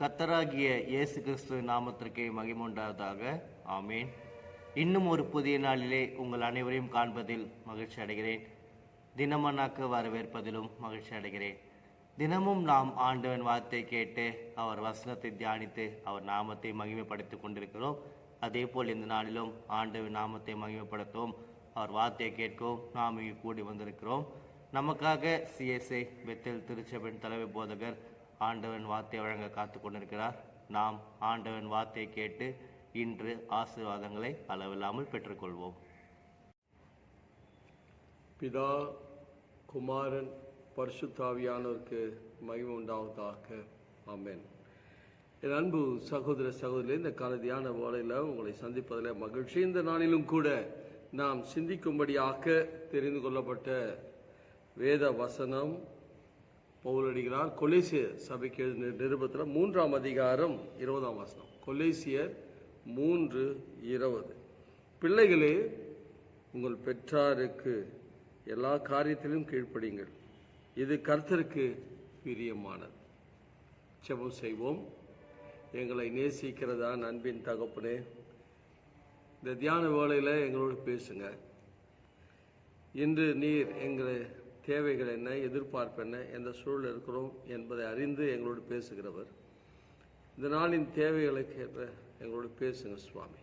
கத்தராகிய இயேசு கிறிஸ்து நாமத்திற்கே மகிமுண்டாவதாக ஆமேன். இன்னும் ஒரு புதிய நாளிலே உங்கள் அனைவரையும் காண்பதில் மகிழ்ச்சி அடைகிறேன். தினமனாக்கு வரவேற்பதிலும் மகிழ்ச்சி அடைகிறேன். தினமும் நாம் ஆண்டவன் வார்த்தை கேட்டு அவர் வசனத்தை தியானித்து அவர் நாமத்தை மகிமைப்படுத்திக் கொண்டிருக்கிறோம். அதே போல் இந்த நாளிலும் ஆண்டவன் நாமத்தை மகிமைப்படுத்தவும். அவர் வார்த்தையை கேட்கவும் நாம் இங்கு கூடி வந்திருக்கிறோம். நமக்காக சிஎஸ்ஐ பெத்தல் திருச்சபையின் தலைமை போதகர் ஆண்டவன் வார்த்தை வழங்க காத்து கொண்டிருக்கிறார் நாம் ஆண்டவன் வார்த்தையை கேட்டு இன்று ஆசீர்வாதங்களை அளவில்லாமல் பெற்றுக்கொள்வோம். பிதா குமாரன் பரிசுத்தாவியானோருக்கு மகிமை உண்டாவதாக. ஆமேன். என் அன்பு சகோதர சகோதரி இந்த காலதியான வேலையில் உங்களை சந்திப்பதில் மகிழ்ச்சி. இந்த நாளிலும் கூட நாம் சிந்திக்கும்படியாக தெரிந்து கொள்ளப்பட்ட வேத வசனம் பவுலடிகிறார் கொலேசிய சபைக்கு நிருபத்தில் மூன்றாம் அதிகாரம் இருபதாம் வசனம். கொலேசியர் மூன்று இருபது. பிள்ளைகளே உங்கள் பெற்றாருக்கு எல்லா காரியத்திலும் கீழ்ப்படிங்கள் இது கர்த்தருக்கு பிரியமானது. செபம் செய்வோம். எங்களை நேசிக்கிறதா அன்பின் தகப்பனே இந்த தியான வேளையில் எங்களோடு பேசுங்க. இன்று நீர் எங்களை தேவைகள் என்ன எதிர்பார்ப்பு என்ன எந்த சூழல் இருக்கிறோம் என்பதை அறிந்து எங்களோடு பேசுகிறவர். இந்த நாளின் தேவைகளுக்கு ஏற்ப எங்களோடு பேசுங்க சுவாமி.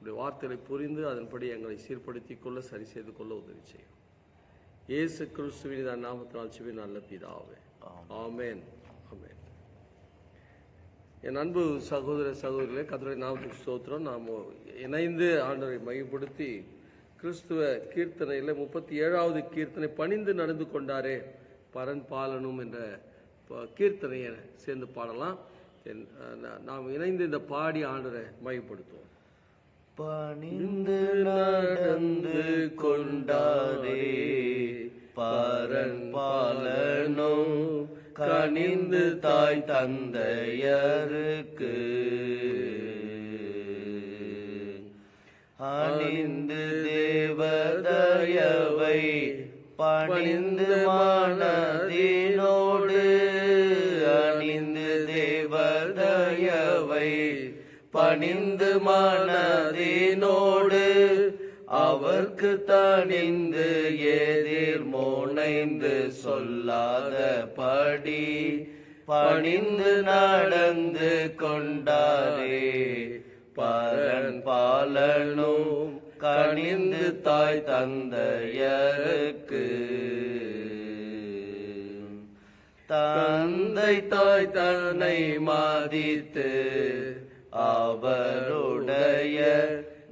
உடைய வார்த்தைகளை புரிந்து அதன்படி எங்களை சீர்படுத்திக் கொள்ள சரி செய்து கொள்ள உதவி செய்யும். இயேசு கிறிஸ்துவின் இந்த நாமத்தினால் சிவி நல்ல பிதாவே. ஆமென். ஆமென். என் அன்பு சகோதர சகோதரிகளே கத்தருடைய நாமத்துக்கு ஸ்தோத்திரம். நாம் இணைந்து ஆண்டவரை மையப்படுத்தி கிறிஸ்துவ கீர்த்தனையில் முப்பத்தி ஏழாவது கீர்த்தனை பணிந்து நடந்து கொண்டாரே பரன் பாலனும் என்ற ப- கீர்த்தனையை சேர்ந்து பாடலாம். நாம் இணைந்து இந்த பாடி ஆண்டரை மையப்படுத்துவோம் பணிந்து நடந்து கொண்டாரே பரன் பாலனும் கனிந்து தாய் தந்தையருக்கு. அணிந்து தேவதயவை பணிந்து மனதினோடு அணிந்து தேவதயவை பணிந்து மனதினோடு அவர்க்கு தணிந்து எதிர் மோனைந்து சொல்லாத படி பணிந்து நடந்து கொண்டாரே. பரன் பாலனும் கணிந்து தாய் தந்தையருக்கு. தந்தை தாய் தன்னை மதித்து அவருடைய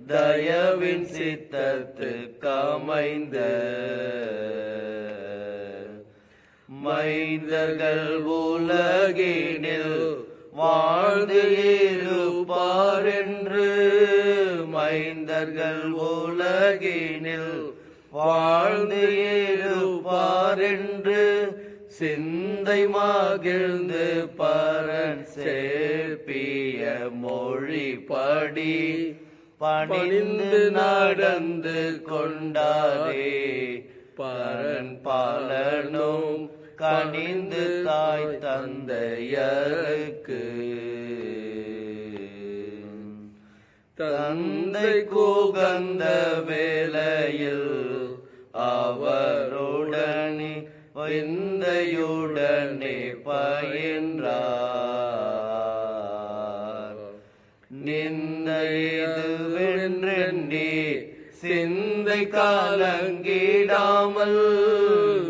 தயவின் சித்தத்துக்கு அமைந்த மைந்தர்கள் உலகினில் வாழ்ந்து இருப்பார் என்று மைந்தர்கள் உலகினில் வாழ்ந்து இருப்பார் என்று சிந்தை மகிழ்ந்து பரன் சேர்ப்பிய மொழிப்படி பணிந்து நடந்து கொண்டாரே. பரன் பாலனும் கணிந்து தாய் தந்தையருக்கு. தந்தை கூகந்த வேளையில் அவருடனே விந்தையுடனே பயின்றார். நிந்தைதுவென்றெண்ணி சிந்தை காலங்கிடாமல்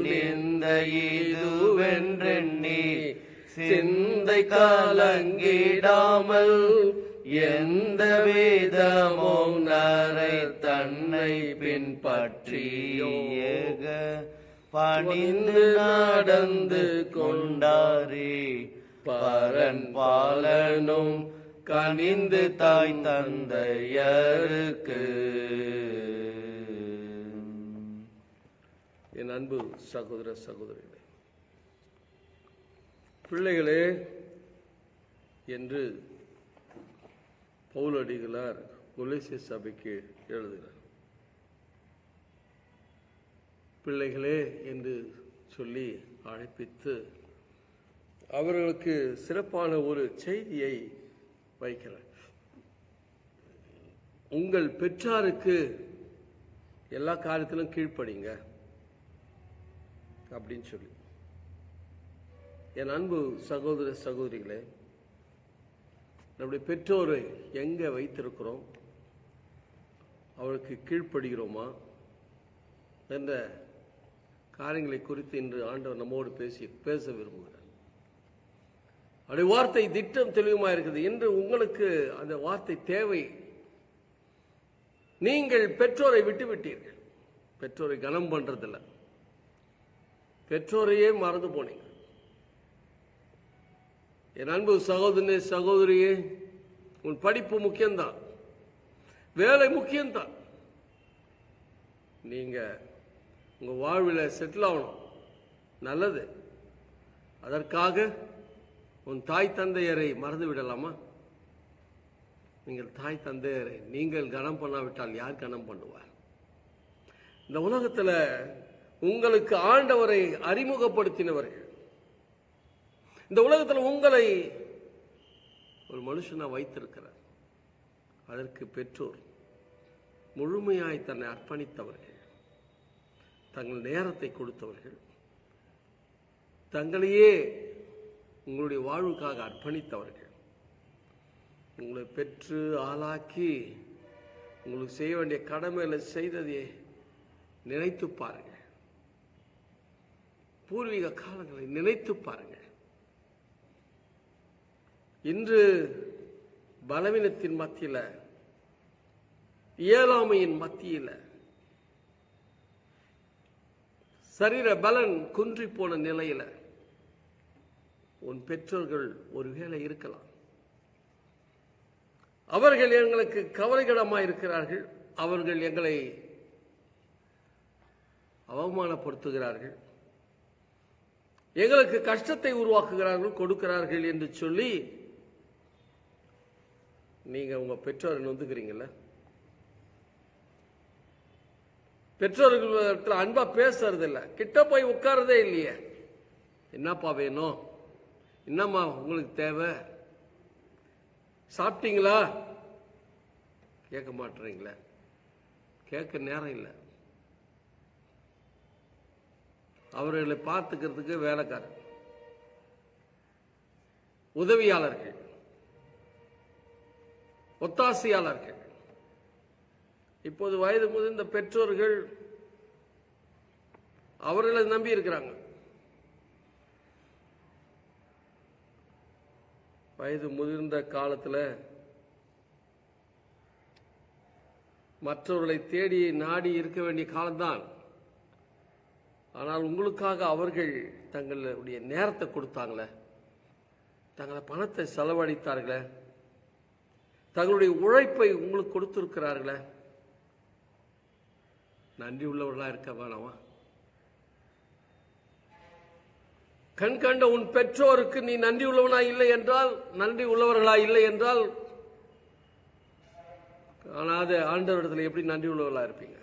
நிந்தைதுவென்றெண்ணி சிந்தை காலங்கிடாமல் எந்த வேதமும் நரை தன்னை பின்பற்றியோக பணிந்து நடந்து கொண்டாரே. பரன் பாலனும் கனிந்து தாய் தந்தையருக்கு. என் அன்பு சகோதர சகோதரிகளே பிள்ளைகளே என்று பவுலடிகளார் கொலேசிய சபைக்கு எழுதுகிறார் பிள்ளைகளே என்று சொல்லி அழைப்பித்து அவர்களுக்கு சிறப்பான ஒரு செய்தியை வைக்கிறேன் உங்கள் பெற்றாருக்கு எல்லா காரியத்திலும் கீழ்ப்படிங்க அப்படின்னு சொல்லி. என் அன்பு சகோதர சகோதரிகளே நம்முடைய பெற்றோரை எங்கே வைத்திருக்கிறோம்? அவளுக்கு கீழ்ப்படுகிறோமா? என்ற காரியங்களை குறித்து இன்று ஆண்டவர் நம்மோடு பேசி பேச விரும்புகிறார். அப்படி வார்த்தை திட்டம் தெளிவுமா இருக்குது? இன்று உங்களுக்கு அந்த வார்த்தை தேவை. நீங்கள் பெற்றோரை விட்டு விட்டீர்கள். பெற்றோரை கனம் பண்றதில்ல. பெற்றோரையே மறந்து போனீங்க. என் அன்பு சகோதரனே சகோதரியே உன் படிப்பு முக்கியம்தான். வேலை முக்கியம்தான். நீங்க உங்க வாழ்வில் செட்டில் ஆகணும். நல்லது. அதற்காக உன் தாய் தந்தையரை மறந்து விடலாமா நீங்கள் தாய் தந்தையரை நீங்கள் கனம் பண்ணாவிட்டால் யார் கனம் பண்ணுவார்? இந்த உலகத்தில் உங்களுக்கு ஆண்டவரை அறிமுகப்படுத்தினவர்கள் இந்த உலகத்தில் உங்களை ஒரு மனுஷனா வைத்திருக்கிறார். அதற்கு பெற்றோர் முழுமையாய் தன்னை அர்ப்பணித்தவர்கள் தங்கள் நேரத்தை கொடுத்தவர்கள் தங்களையே உங்களுடைய வாழ்வுக்காக அர்ப்பணித்தவர்கள் உங்களை பெற்று ஆளாக்கி உங்களுக்கு செய்ய வேண்டிய கடமைகளை செய்ததை நினைத்து பாருங்கள். பூர்வீக காலங்களை நினைத்து பாருங்கள். இன்று பலவீனத்தின் மத்தியில் இயலாமையின் மத்தியில் சரீர பலன் குன்றி போன நிலையில் உன் பெற்றோர்கள் ஒருவேளை இருக்கலாம். அவர்கள் எங்களுக்கு கவலைக்கிடமாக இருக்கிறார்கள். அவர்கள் எங்களை அவமானப்படுத்துகிறார்கள். எங்களுக்கு கஷ்டத்தை உருவாக்குகிறார்கள் கொடுக்கிறார்கள் என்று சொல்லி நீங்க உங்க பெற்றோரை நொந்துக்கிறீங்கல்ல? பெற்றோர்கள் அன்பா பேசுறது இல்ல கிட்ட போய் உட்கார்றதே இல்லையே. என்னப்பா வேணும்? என்னம்மா உங்களுக்கு தேவை? சாப்பிட்டீங்களா? கேட்க மாட்டீங்களே கேட்க நேரம் இல்லை. அவர்களை பார்த்துக்கிறதுக்கு வேலைக்காரர். உதவியாளர்கள். ஒத்தாசையாளர்கள். இப்போது வயது முதிர்ந்த பெற்றோர்கள் அவர்களை நம்பி இருக்கிறாங்க. வயது முதிர்ந்த காலத்தில் மற்றவர்களை தேடி நாடி இருக்க வேண்டிய காலம்தான். ஆனால் உங்களுக்காக அவர்கள் தங்களுடைய நேரத்தை கொடுத்தாங்களே தங்களை பணத்தை செலவழித்தார்களே தங்களுடைய உழைப்பை உங்களுக்கு கொடுத்திருக்கிறார்களே. நன்றி உள்ளவர்களா இருக்க வேணாமா கண் கண்ட உன் பெற்றோருக்கு நீ நன்றி உள்ளவனா இல்லை என்றால் நன்றி உள்ளவர்களா இல்லை என்றால் காணாத ஆண்டவரிடத்தில் எப்படி நன்றி உள்ளவர்களா இருப்பீங்க?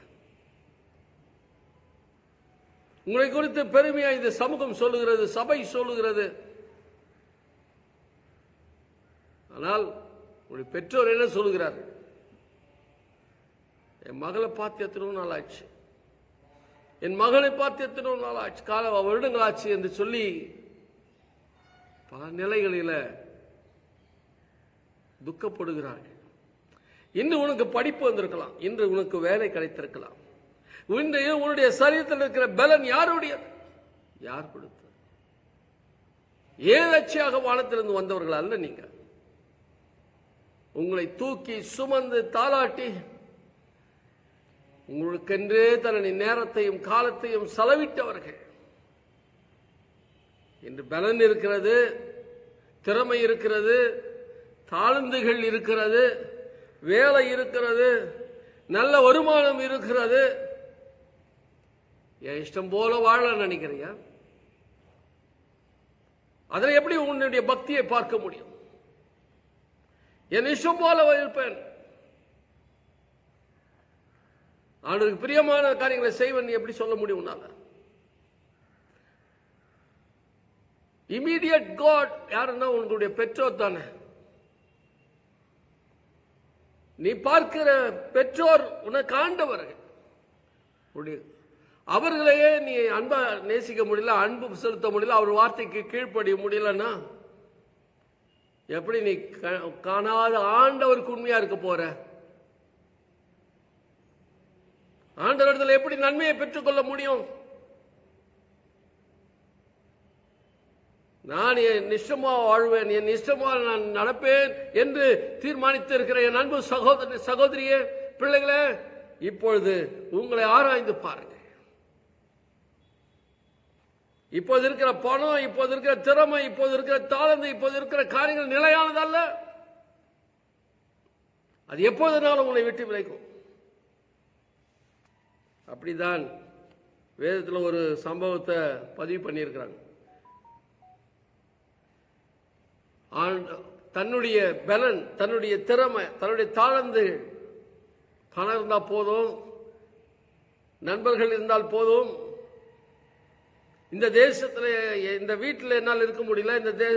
உங்களை குறித்து பெருமையா இந்த சமூகம் சொல்லுகிறது சபை சொல்லுகிறது. ஆனால் உங்களுடைய பெற்றோர் என்ன சொல்லுகிறார்? என் மகளை பார்த்து எத்தனோ நாள் ஆச்சு. என் மகளை பார்த்து எத்தனோ நாள் ஆச்சு. கால வருடங்கள் ஆச்சு என்று சொல்லி பல நிலைகளில் துக்கப்படுகிறார்கள். இன்று உனக்கு படிப்பு வந்திருக்கலாம். இன்று உனக்கு வேலை கிடைத்திருக்கலாம். இன்றைய உன்னுடைய சரீரத்தில் இருக்கிற பலன் யாருடையது? யார் கொடுத்தது? ஏதச்சியாக வானத்திலிருந்து வந்தவர்கள் அல்ல நீங்கள் உங்களை தூக்கி சுமந்து தாளாட்டி உங்களுக்கென்றே தனது நேரத்தையும் காலத்தையும் செலவிட்டவர்கள். இன்று பலன் இருக்கிறது திறமை இருக்கிறது தாழ்ந்துகள் இருக்கிறது வேலை இருக்கிறது நல்ல வருமானம் இருக்கிறது. என் இஷ்டம் போல வாழ நினைக்கிறியா? அதில் எப்படி உன்னுடைய பக்தியை பார்க்க முடியும்? என் இஷ்டம் போல இருப்பேன். ஆண்டுக்கு பிரியமான காரியங்களை செய்வன் நீ எப்படி சொல்ல முடியும் உன்னால? இமீடியட் காட் யாருன்னா உங்களுடைய பெற்றோர் தானே. நீ பார்க்கிற பெற்றோர் உனக்கு ஆண்டவர்கள் அவர்களையே நீ அன்பா நேசிக்க முடியல அன்பு செலுத்த முடியல அவர் வார்த்தைக்கு கீழ்ப்படிய முடியலன்னா எப்படி நீ காணாத ஆண்டவருக்கு உண்மையா இருக்க போற? ஆண்டவரிடத்தில் எப்படி நன்மையை பெற்றுக்கொள்ள முடியும்? நான் என் நிஷ்டமாக வாழ்வேன் என் நிஷ்டமாக நான் நடப்பேன் என்று தீர்மானித்து இருக்கிற என் அன்பு சகோதரி சகோதரியே பிள்ளைகளே இப்பொழுது உங்களை ஆராய்ந்து பாருங்க இப்போது இருக்கிற பணம் இப்போது இருக்கிற திறமை இப்போது இருக்கிற தாளந்து இப்போது இருக்கிற காரியங்கள் நிலையானதல்ல. அது எப்போதுனாலும் உன்னை விட்டு விளைக்கும் அப்படிதான் வேதத்தில் ஒரு சம்பவத்தை பதிவு பண்ணியிருக்கிறாங்க. தன்னுடைய பலன் தன்னுடைய திறமை தன்னுடைய தாழ்ந்து பணம் இருந்தால் போதும் நண்பர்கள் இருந்தால் போதும் இந்த தேசத்தில் இந்த வீட்டில் என்னால் இருக்க முடியல இந்த தே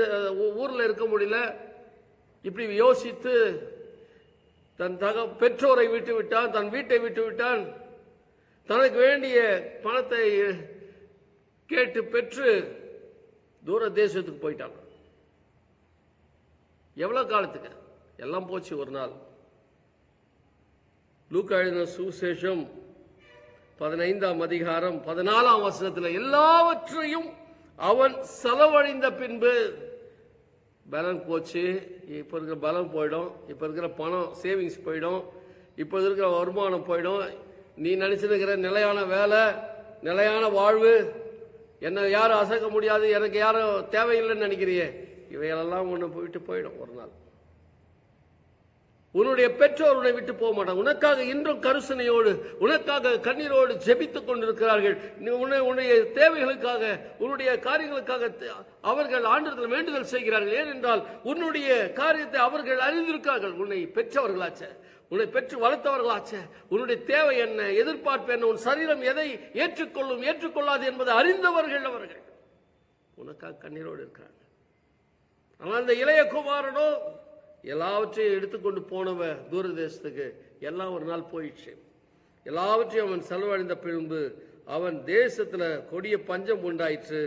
ஊரில் இருக்க முடியல. இப்படி யோசித்து தன் தக பெற்றோரை விட்டு விட்டான் தன் வீட்டை விட்டு விட்டான். தனக்கு வேண்டிய பணத்தை கேட்டு பெற்று தூர தேசத்துக்கு போயிட்டான் எவ்வளவு காலத்துக்கு? எல்லாம் போச்சு ஒரு நாள். லூக்கா எழுதின சுசேஷம் பதினைந்தாம் அதிகாரம் பதினாலாம் வசனத்தில் எல்லாவற்றையும் அவன் செலவழிந்த பின்பு பலன் போச்சு. இப்போ இருக்கிற பலம் போயிடும். இப்போ இருக்கிற பணம் சேவிங்ஸ் போயிடும். இப்போ இருக்கிற வருமானம் போயிடும். நீ நினைச்சிருக்கிற நிலையான வேலை நிலையான வாழ்வு என்னை யாரும் அசைக்க முடியாது எனக்கு யாரும் தேவையில்லைன்னு நினைக்கிறியே. இவைகளெல்லாம் ஒன்று போயிட்டு போயிடும் ஒரு நாள். உன்னுடைய பெற்றோர் உன்னை விட்டு போக மாட்டாங்க. உனக்காக இன்றும் கருசனையோடு உனக்காக கண்ணீரோடு ஜெபித்துக் கொண்டிருக்கிறார்கள். உன்னை உன்னுடைய தேவைகளுக்காக உன்னுடைய காரியங்களுக்காக தே- அவர்கள் ஆண்டத்தில் வேண்டுதல் செய்கிறார்கள். ஏனென்றால் உன்னுடைய காரியத்தை அவர்கள் அறிந்திருக்கிறார்கள். உன்னை பெற்றவர்களாச்சே. உன்னை பெற்று வளர்த்தவர்களாச்சே. உன்னுடைய தேவை என்ன எதிர்பார்ப்பு என்ன உன் சரீரம் எதை ஏற்றுக்கொள்ளும் ஏற்றுக்கொள்ளாது என்பதை அறிந்தவர்கள் அவர்கள். உனக்காக கண்ணீரோடு இருக்கிறார்கள். ஆனால் அந்த இளைய குமாரனோ எல்லாவற்றையும் எடுத்துக்கொண்டு போனவன் தூர தேசத்துக்கு எல்லாம் ஒரு நாள் போயிடுச்சு. எல்லாவற்றையும் அவன் செலவழிந்த பின்பு அவன் தேசத்தில் கொடிய பஞ்சம் உண்டாயிற்று.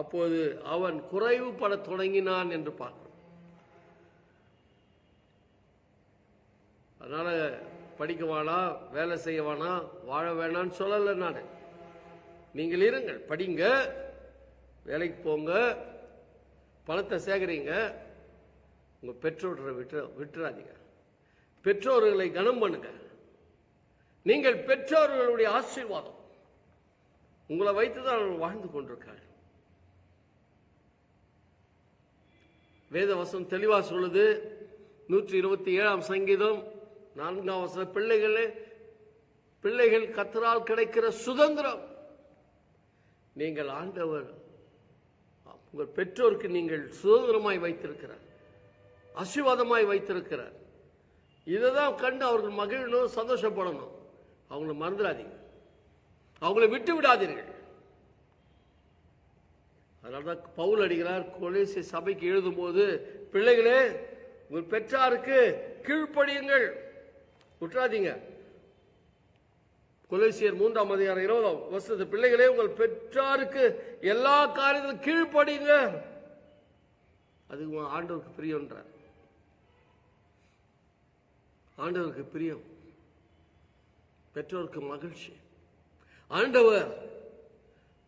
அப்போது அவன் குறைவு பட தொடங்கினான் என்று பார்க்கிறோம். அதனால படிக்க வேணாம் வேலை செய்ய வேணாம் வாழ வேணாம்னு சொல்லலை நான். நீங்கள் இருங்கள் படிங்க வேலைக்கு போங்க பணத்தை சேகரிங்க உங்க பெற்றோரை விட்டு விட்டுறாதீங்க. பெற்றோர்களை கனம் பண்ணுங்க. நீங்கள் பெற்றோர்களுடைய ஆசீர்வாதம். உங்களை வைத்து தான் அவர்கள் வாழ்ந்து கொண்டிருக்காள் வேதவசம் தெளிவா சொல்லுது. நூற்றி இருபத்தி ஏழாம் சங்கீதம் நான்காம் வசனம் பிள்ளைகளே பிள்ளைகள் கத்தரால் கிடைக்கிற சுதந்திரம். நீங்கள் ஆண்டவர் உங்கள் பெற்றோருக்கு நீங்கள் சுதந்திரமாய் வைத்திருக்கிறார். ஆசீர்வாதமாய் வைத்திருக்கிறார். இதை தான் கண்டு அவர்கள் மகிழணும் சந்தோஷப்படணும். அவங்கள மறந்துடாதீங்க. அவங்கள விட்டு விடாதீர்கள். அதனால தான் பவுல் அடிக்கிறார் கொலேசி சபைக்கு எழுதும்போது பிள்ளைகளே உங்கள் பெற்றாருக்கு கீழ்ப்படியுங்கள். விட்டுறாதீங்க கொலேசியர் மூன்றாம் அதிகாரம் இருபதாம் வருஷத்து பிள்ளைகளே உங்கள் பெற்றாருக்கு எல்லா காரியத்திலும் கீழ்ப்படியுங்க அது ஆண்டவருக்கு பிரியன்றார் ஆண்டவருக்கு பிரியம். பெற்றோருக்கு மகிழ்ச்சி. ஆண்டவர்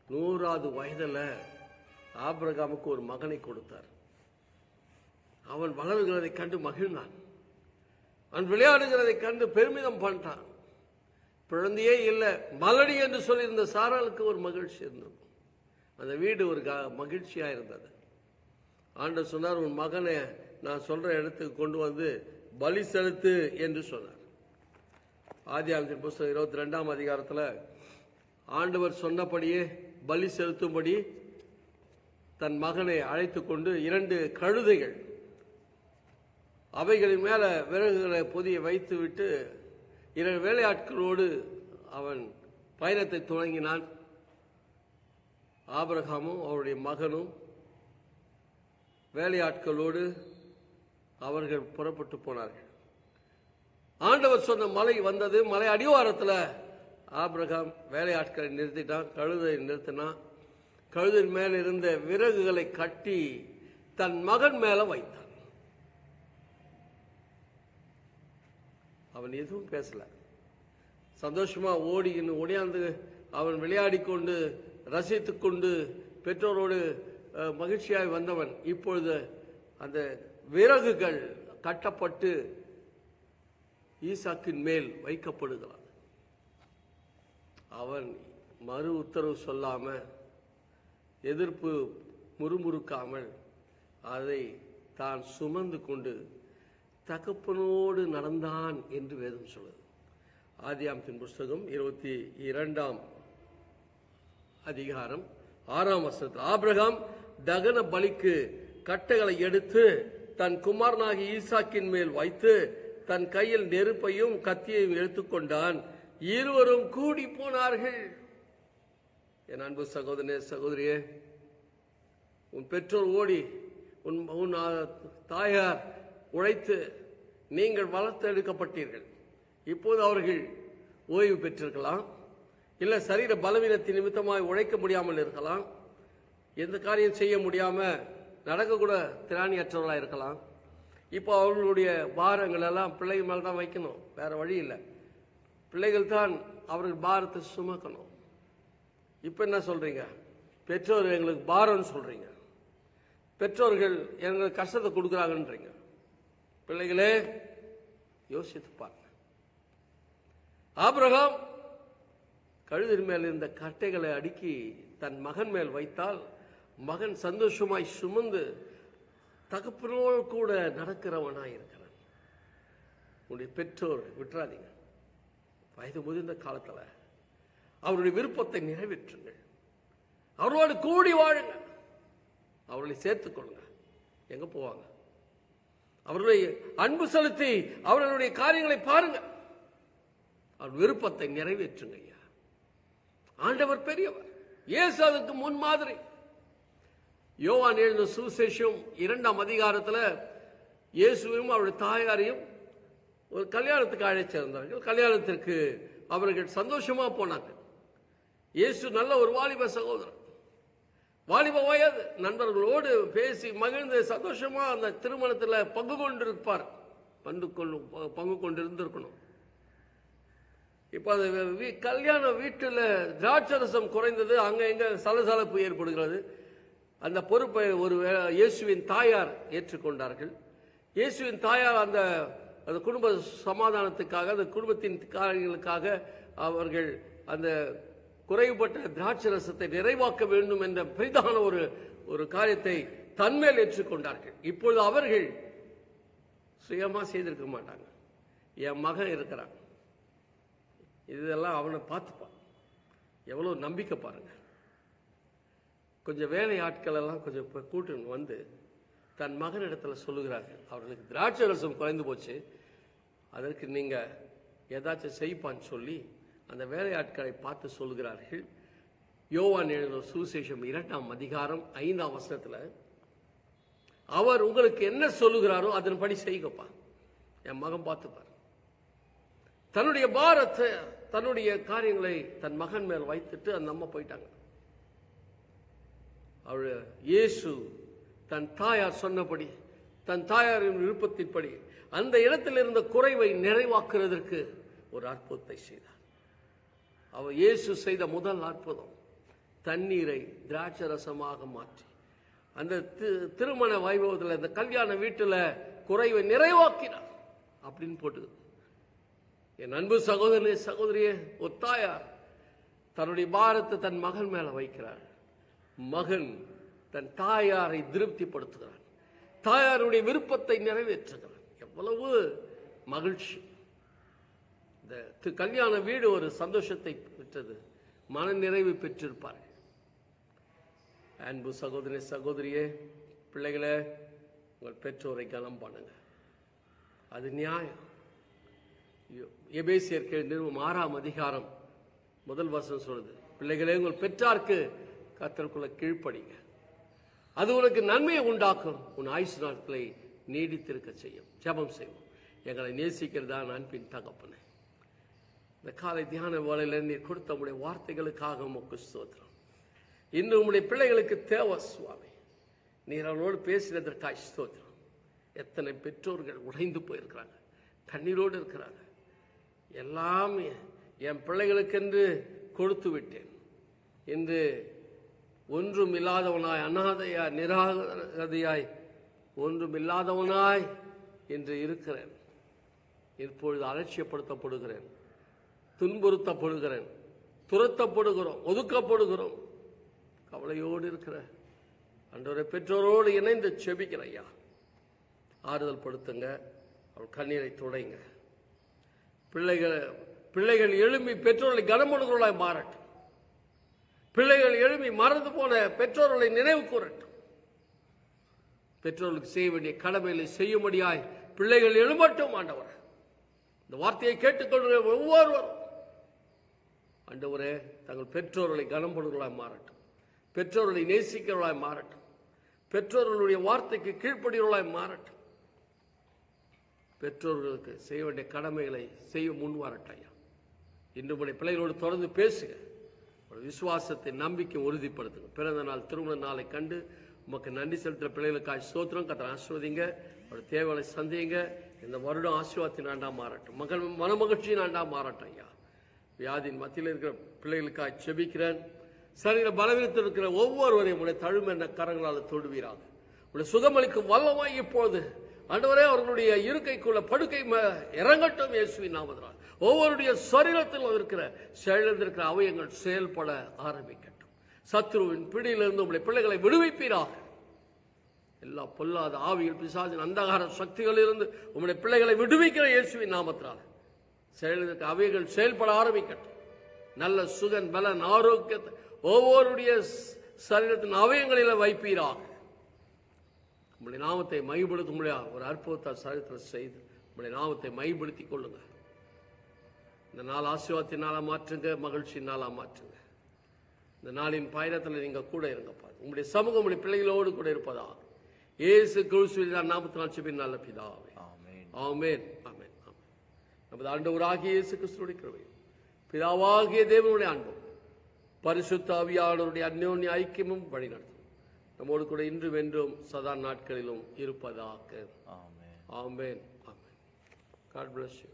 நூறாவது வயதில் ஆபிரகாமுக்கு ஒரு மகனை கொடுத்தார். அவன் வளர்கிறதை கண்டு மகிழ்ந்தான். அவன் விளையாடுகிறதை கண்டு பெருமிதம் பண்ணிட்டான் குழந்தையே இல்லை மலடி என்று சொல்லியிருந்த சாராளுக்கு ஒரு மகிழ்ச்சி இருந்தது அந்த வீடு ஒரு க- மகிழ்ச்சியா இருந்தது. ஆண்டவர் சொன்னார் உன் மகனை நான் சொல்ற இடத்துக்கு கொண்டு வந்து பலி செலுத்து என்று சொன்னார். ஆதியாகத்தின் புஸ்தகம் இருபத்தி ரெண்டாம் அதிகாரத்தில் ஆண்டவர் சொன்னபடியே பலி செலுத்தும்படி தன் மகனை அழைத்து கொண்டு இரண்டு கழுதைகள் அவைகளின் மேல விறகுகளை பொதிய வைத்துவிட்டு இரண்டு வேலையாட்களோடு அவன் பயணத்தை தொடங்கினான். ஆபரகாமும் அவருடைய மகனும் வேலையாட்களோடு அவர்கள் புறப்பட்டு போனார்கள். ஆண்டவர் சொன்ன மலை வந்தது மலை அடிவாரத்தில். ஆபிரகாம் வேலையாட்களை நிறுத்திட்டான் கழுதை நிறுத்தினான். கழுதின் மேல் இருந்த விறகுகளை கட்டி தன் மகன் மேல வைத்தான். அவன் எதுவும் பேசல. சந்தோஷமா ஓடிக்கின்னு ஓடியாந்து அவன் விளையாடி கொண்டு ரசித்துக் கொண்டு பெற்றோரோடு மகிழ்ச்சியாய் வந்தவன். இப்பொழுது அந்த விறகுகள் கட்டப்பட்டு ஈசாக்கின் மேல் வைக்கப்படுகிறான் அவன் மறு உத்தரவு சொல்லாம எதிர்ப்பு முறுமுறுக்காமல் அதை தான் சுமந்து கொண்டு தகப்பனோடு நடந்தான் என்று வேதம் சொல்லுது. ஆதியாமத்தின் புஸ்தகம் இருபத்தி இரண்டாம் அதிகாரம் ஆறாம் வருஷத்தில் ஆபிரகாம் தகன பலிக்கு கட்டைகளை எடுத்து தன் குமாரனாகி ஈசாக்கின் மேல் வைத்து தன் கையில் நெருப்பையும் கத்தியையும் எடுத்துக்கொண்டான். இருவரும் கூடி போனார்கள். என் அன்பு சகோதரனே சகோதரியே உன் பெற்றோர் ஓடி உன் உன் தாயார் உழைத்து நீங்கள் வளர்த்தெடுக்கப்பட்டீர்கள் இப்போது அவர்கள் ஓய்வு பெற்றிருக்கலாம். இல்லை சரீர பலவீனத்தின் நிமித்தமாய் உழைக்க முடியாமல் இருக்கலாம். எந்த காரியம் செய்ய முடியாமல் நடக்கக்கூட திராணியற்றவர்களாக இருக்கலாம். இப்போ அவர்களுடைய பாரங்கள் எல்லாம் பிள்ளைகள் மேலே தான் வைக்கணும். வேறு வழி இல்லை. பிள்ளைகள் தான் அவர்கள் பாரத்தை சுமக்கணும். இப்போ என்ன சொல்கிறீங்க பெற்றோர் எங்களுக்கு பாரம்னு சொல்கிறீங்க பெற்றோர்கள் எங்களுக்கு கஷ்டத்தை கொடுக்குறாங்கன்றீங்க. பிள்ளைகளே யோசித்து பாருங்க. ஆபிரகாம் கழுதின் மேல் இருந்த கட்டைகளை அடுக்கி தன் மகன் மேல் வைத்தால் மகன் சந்தோஷமாய் சுமந்து தகப்பனோடு கூட நடக்கிறவனாய் இருக்கிறான் உன்னுடைய பெற்றோர் விட்டுறாதீங்க. வயது முதிர்ந்த காலத்தில் அவருடைய விருப்பத்தை நிறைவேற்றுங்கள். அவரோடு கூடி வாழுங்க அவர்களை சேர்த்துக்கொள்ளுங்க எங்க போவாங்க? அவர்களை அன்பு செலுத்தி அவர்களுடைய காரியங்களை பாருங்க அவர் விருப்பத்தை நிறைவேற்றுங்க ஐயா. ஆண்டவர் பெரியவர். இயேசு அதுக்கு முன் மாதிரி யோவான் எழுந்த சுசேஷம் இரண்டாம் அதிகாரத்தில் இயேசுவையும் அவருடைய தாயாரையும் ஒரு கல்யாணத்துக்கு அழைச்சிருந்தார்கள் கல்யாணத்திற்கு அவர்கள் சந்தோஷமாக போனாங்க இயேசு நல்ல ஒரு வாலிப சகோதரன் வாலிப வயது. நண்பர்களோடு பேசி மகிழ்ந்து சந்தோஷமாக அந்த திருமணத்தில் பங்கு கொண்டிருப்பார். பங்கு கொண்டு பங்கு கொண்டு இருந்திருக்கணும் இப்போ அது வீ- கல்யாண வீட்டில் திராட்சரசம் குறைந்தது. அங்கே எங்கே சலசலப்பு ஏற்படுகிறது. அந்த பொறுப்பை ஒரு வே- இயேசுவின் தாயார் ஏற்றுக்கொண்டார்கள். இயேசுவின் தாயார் அந்த அந்த குடும்ப சமாதானத்துக்காக அந்த குடும்பத்தின் காரியங்களுக்காக அவர்கள் அந்த குறைவுபட்ட திராட்சரசத்தை நிறைவாக்க வேண்டும் என்ற பெரிதான ஒரு ஒரு காரியத்தை தன்மேல் ஏற்றுக்கொண்டார்கள். இப்பொழுது அவர்கள் சுயமா செய்திருக்க மாட்டாங்க. என் மகன் இருக்கிறான். இதெல்லாம் அவனை பார்த்துப்பான். எவ்வளோ நம்பிக்கை பாருங்கள் கொஞ்சம் வேலை ஆட்கள் எல்லாம் கொஞ்சம் இப்போ கூட்டின்னு வந்து தன் மகனிடத்தில் சொல்லுகிறார்கள். அவர்களுக்கு திராட்சை ரசம் குறைந்து போச்சு. அதற்கு நீங்க ஏதாச்சும் செய்ப்பான்னு சொல்லி அந்த வேலையாட்களை பார்த்து சொல்லுகிறார்கள். யோவான் எழுதின சுவிசேஷம் இரண்டாம் அதிகாரம் ஐந்தாம் வசனத்தில் அவர் உங்களுக்கு என்ன சொல்லுகிறாரோ அதன்படி செய்கப்பா என் மகன் பார்த்துப்பார் தன்னுடைய பாரத்தை தன்னுடைய காரியங்களை தன் மகன் மேல் வைத்துட்டு அந்த அம்மா போயிட்டாங்க. அவள் இயேசு தன் தாயார் சொன்னபடி தன் தாயாரின் விருப்பத்தின்படி அந்த இடத்தில் இருந்த குறைவை நிறைவாக்குறதற்கு ஒரு அற்புதத்தை செய்தார். அவர் இயேசு செய்த முதல் அற்புதம் தண்ணீரை திராட்சை ரசமாக மாற்றி அந்த தி- திருமண வைபவத்தில் அந்த கல்யாண வீட்டில் குறைவை நிறைவாக்கினார் அப்படின்னு போட்டு என் அன்பு சகோதரனே சகோதரியே ஒரு தாயார் தன்னுடைய பாரத்தை தன் மகன் மேலே வைக்கிறார். மகன் தன் தாயாரை திருப்திப்படுத்துகிறான். தாயாருடைய விருப்பத்தை நிறைவேற்றுகிறான். எவ்வளவு மகிழ்ச்சி. இந்த கல்யாண வீடு ஒரு சந்தோஷத்தை பெற்றது. மன நிறைவு பெற்றிருப்பார்கள் அன்பு சகோதரி சகோதரியே பிள்ளைகளே உங்கள் பெற்றோரை கனம் பண்ணுங்க. அது நியாயம். எபேசியர்கள் நிறுவம் ஆறாம் அதிகாரம் முதல் வசனம் சொல்லுது. பிள்ளைகளே உங்கள் பெற்றார்க்கு கத்தருக்குள்ள கீழ்ப்படிங்க. அது உனக்கு நன்மையை உண்டாக்கும். உன் ஆயுசு நாட்களை நீடித்திருக்க செய்யும். ஜெபம் செய்வோம். எங்களை நேசிக்கிறதா அன்பின் தகப்பனே. இந்த காலை தியான வேலையில நீர் கொடுத்த உடைய வார்த்தைகளுக்காக உமக்கு ஸ்தோத்திரம். இன்று உங்களுடைய பிள்ளைகளுக்கு தேவை சுவாமி. நீர் அவரோடு பேசினதற்காக ஸ்தோத்திரம். எத்தனை பெற்றோர்கள் உடைந்து போயிருக்கிறாங்க. கண்ணீரோடு இருக்கிறாங்க. எல்லாம் என் பிள்ளைகளுக்கென்று கொடுத்து விட்டேன். இன்று ஒன்றும் இல்லாதவனாய் அநாதையாய் நிராகதியாய் ஒன்றும் இல்லாதவனாய் என்று இருக்கிறேன். இப்பொழுது அலட்சியப்படுத்தப்படுகிறேன் துன்புறுத்தப்படுகிறேன் துரத்தப்படுகிறோம் ஒதுக்கப்படுகிறோம். கவலையோடு இருக்கிற அன்றொரு பெற்றோரோடு இணைந்து செபிக்கிற ஐயா. ஆறுதல் படுத்துங்க அவள் கண்ணீரை துடைங்க. பிள்ளைகள் பிள்ளைகள் எழும்பி பெற்றோர்களை கனமனுகளாய் மாறட்டும். பிள்ளைகள் எழும்பி மறந்து போன பெற்றோர்களை நினைவு கூறட்டும். பெற்றோர்களுக்கு செய்ய வேண்டிய கடமைகளை செய்யும்படியாய் பிள்ளைகள் எழும்பட்டும் ஆண்டவர். இந்த வார்த்தையை கேட்டுக்கொள்கிற ஒவ்வொருவரும் ஆண்டவரே தங்கள் பெற்றோர்களை கனம்படுகளாய் மாறட்டும். பெற்றோர்களை நேசிக்கிறவர்களாய் மாறட்டும். பெற்றோர்களுடைய வார்த்தைக்கு கீழ்ப்படியவர்களாய் மாறட்டும். பெற்றோர்களுக்கு செய்ய வேண்டிய கடமைகளை செய்ய முன் இன்று உடைய பிள்ளைகளோடு தொடர்ந்து பேசுகிறேன் விசுவாசத்தை நம்பிக்கை உறுதிப்படுத்துங்க பிறந்த நாள் திருமண நாளை கண்டு உமக்கு நன்றி செலுத்துகிற பிள்ளைகளுக்காக சோத்திரம் கத்திர ஆசிர்வதிங்க. ஒரு தேவைகளை சந்திங்க இந்த வருடம் ஆசீர்வாதத்தின் ஆண்டா மாறட்டும். மகள் மனமகிழ்ச்சியின் ஆண்டா மாறட்டும் ஐயா. வியாதியின் மத்தியில் இருக்கிற பிள்ளைகளுக்காக செபிக்கிறேன். சரீர பலவீனத்தில் இருக்கிற ஒவ்வொருவரையும் உடைய தழுமென்ன கரங்களால் தொடுவீராக. உடைய சுகமளிக்கும் வல்லமாய் இப்போது அன்றுவரே அவர்களுடைய இருக்கைக்குள்ள படுக்கை ம- இறங்கட்டும் இயேசுவின் நாமத்தினால். ஒவ்வொருடைய சரீரத்திலும் இருக்கிற செயலிருந்திருக்கிற அவயங்கள் செயல்பட ஆரம்பிக்கட்டும். சத்ருவின் பிடியிலிருந்து உங்களுடைய பிள்ளைகளை விடுவிப்பீராக. எல்லா பொல்லாத ஆவியில் பிசாசின் அந்தகார சக்திகளிலிருந்து உங்களுடைய பிள்ளைகளை விடுவிக்கிற இயேசுவின் நாமத்தினால் செயலிருக்க அவைகள் செயல்பட ஆரம்பிக்கட்டும். நல்ல சுகன் பலன் ஆரோக்கியத்தை ஒவ்வொருடைய சரீரத்தின் அவயங்களில வைப்பீராக. உங்களுடைய நாமத்தை மைப்படுத்த முடியாது ஒரு அற்புதத்தை சரித்திரம் செய்து உங்களுடைய நாமத்தை மைப்படுத்திக் கொள்ளுங்கள். இந்த நாள் ஆசீர்வாதத்தின் நாளா மாற்றுங்க மகிழ்ச்சியின் நாளா மாற்றுங்க. இந்த நாளின் பயணத்தில் நீங்க கூட இருங்கப்பா. உங்களுடைய சமூகம் உங்களுடைய பிள்ளைகளோடு கூட இருப்பதா? இயேசு கிறிஸ்துவின் நான் நாமத்தினால் செபின் நல்ல பிதாவே. ஆமென். ஆமென் ஆமென் ஆமென். நமது ஆண்டவராகிய இயேசு கிறிஸ்துடைய கிருபை பிதாவாகிய தேவனுடைய அன்பும் பரிசுத்த ஆவியானவருடைய அந்யோன்ய ஐக்கியமும் வழிநடத்தும் நம்மோடு கூட இன்றும் என்றும் சதா நாட்களிலும் இருப்பதாக. Amen. Amen amen. God bless you.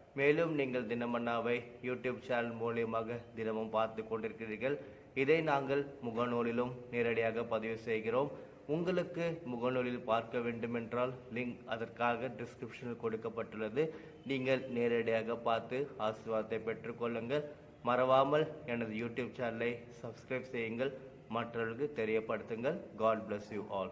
மேலும் நீங்கள் தினமன்னாவை யூடியூப் சேனல் மூலியமாக தினமும் பார்த்து கொண்டிருக்கிறீர்கள். இதை நாங்கள் முகநூலிலும் நேரடியாக பதிவு செய்கிறோம். உங்களுக்கு முகநூலில் பார்க்க வேண்டுமென்றால் லிங்க் அதற்காக டிஸ்கிரிப்ஷனில் கொடுக்கப்பட்டுள்ளது. நீங்கள் நேரடியாக பார்த்து ஆசீர்வாதத்தை பெற்றுக்கொள்ளுங்கள் மறவாமல் எனது யூடியூப் சேனலை சப்ஸ்கிரைப் செய்யுங்கள். மற்றவர்களுக்கு தெரியப்படுத்துங்கள். God bless you all